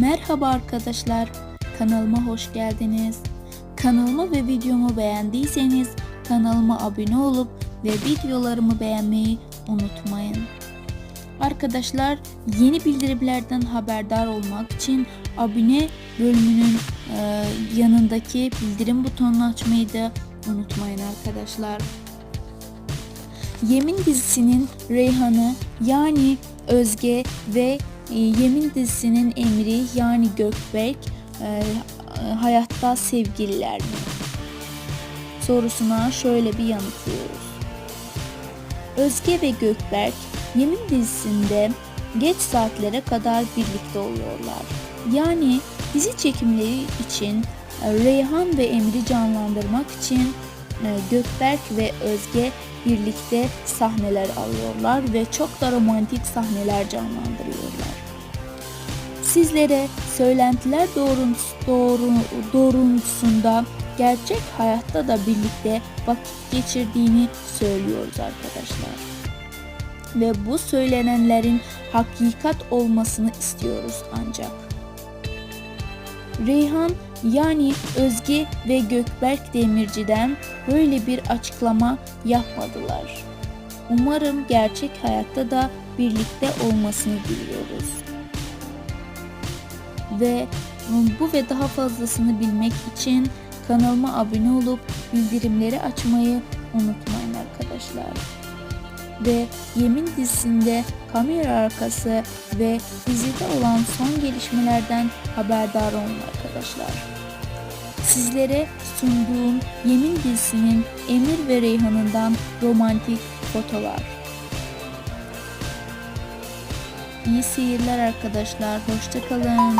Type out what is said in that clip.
Merhaba arkadaşlar, kanalıma hoş geldiniz. Kanalıma ve videomu beğendiyseniz kanalıma abone olup ve videolarımı beğenmeyi unutmayın. Arkadaşlar yeni bildirimlerden haberdar olmak için abone bölümünün e, yanındaki bildirim butonunu açmayı da unutmayın arkadaşlar. Yemin dizisinin Reyhan'ı yani Özge ve Yemin dizisinin Emri yani Gökberk e, hayatta sevgililer mi? Sorusuna şöyle bir yanıtlıyoruz. Özge ve Gökberk Yemin dizisinde geç saatlere kadar birlikte oluyorlar. Yani dizi çekimleri için e, Reyhan ve Emri canlandırmak için Gökberk ve Özge birlikte sahneler alıyorlar ve çok da romantik sahneler canlandırıyorlar. Sizlere söylentiler doğrultusunda gerçek hayatta da birlikte vakit geçirdiğini söylüyoruz arkadaşlar. Ve bu söylenenlerin hakikat olmasını istiyoruz ancak. Reyhan yani Özge ve Gökberk Demirci'den böyle bir açıklama yapmadılar. Umarım gerçek hayatta da birlikte olmasını diliyoruz. Ve bu ve daha fazlasını bilmek için kanalıma abone olup bildirimleri açmayı unutmayın arkadaşlar. Ve Yemin dizisinde kamera arkası ve dizide olan son gelişmelerden haberdar olun arkadaşlar. Sizlere sunduğum Yemin dizisinin Emir ve Reyhan'ından romantik fotolar. İyi seyirler arkadaşlar. Hoşçakalın.